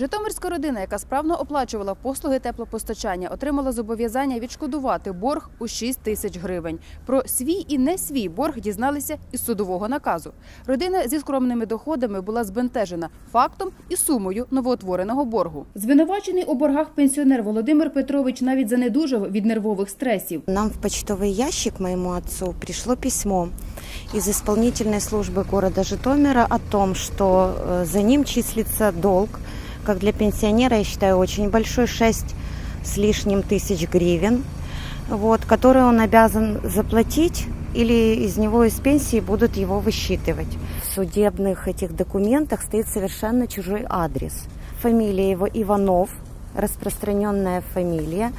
Житомирська родина, яка справно оплачувала послуги теплопостачання, отримала зобов'язання відшкодувати борг у 6 тисяч гривень. Про свій і не свій борг дізналися із судового наказу. Родина зі скромними доходами була збентежена фактом і сумою новоутвореного боргу. Звинувачений у боргах пенсіонер Володимир Петрович навіть занедужав від нервових стресів. Нам в почтовый ящик моему отцу пришло письмо из исполнительной службы города Житомира о том, что э, за ним числится долг, как для пенсионера, я считаю, очень большой, 6 с лишним тысяч гривен, вот, который он обязан заплатить или из него из пенсии будут его высчитывать. В судебных этих документах стоит совершенно чужой адрес. Фамилия его Иванов, распространенная фамилия,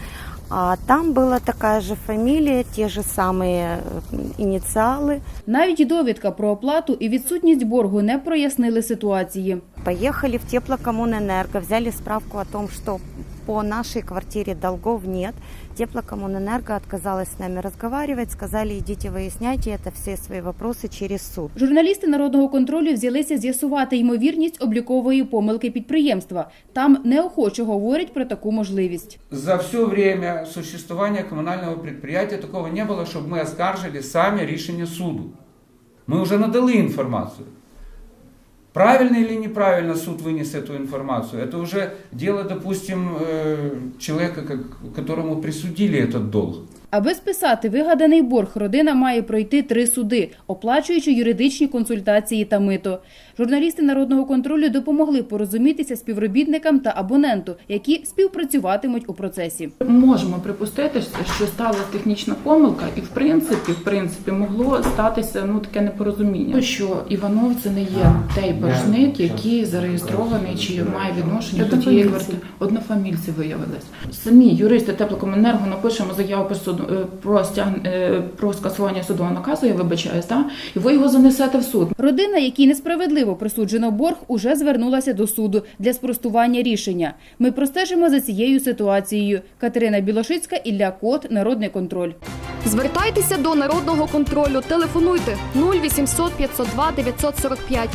а там была такая же фамилия, те же самые э, инициалы. Навіть і довідка про оплату і відсутність боргу не прояснили ситуації. Поехали в теплокоммунэнерго, взяли справку о том, что по нашей квартире долгов нет. Теплокоммунэнерго отказалась с нами разговаривать, сказали, идите выясняйте это все свои вопросы через суд. Журналісти народного контролю взялися з'ясувати ймовірність облікової помилки підприємства. Там неохоче говорять про таку можливість. За все время существования коммунального предприятия такого не было, чтобы мы оскаржили сами рішення суду. Мы уже надали информацию. Правильно или неправильно суд вынес эту информацию, это уже дело, допустим, э, человека, как- которому присудили этот долг. Аби списати вигаданий борг, родина має пройти три суди, оплачуючи юридичні консультації та мито. Журналісти народного контролю допомогли порозумітися співробітникам та абоненту, які співпрацюватимуть у процесі. Можемо припустити, що сталася технічна помилка, і в принципі, в принципі, могло статися ну таке непорозуміння. Що Іванов це не є той боржник, який зареєстрований чи має відношення до тієї квартири. Однофамільці виявились. Самі юристи теплокомуненерго напишемо заяву про суд е, про стяг е, про скасування судового наказу. Я вибачаюсь, так? і ви його занесете в суд. Родина, якій несправедливо присуджено борг, уже звернулася до суду для спростування рішення. Ми простежимо за цією ситуацією. Катерина Білошицька, Ілля Кот, Народний контроль. Звертайтеся до народного контролю. Телефонуйте 0800 502 945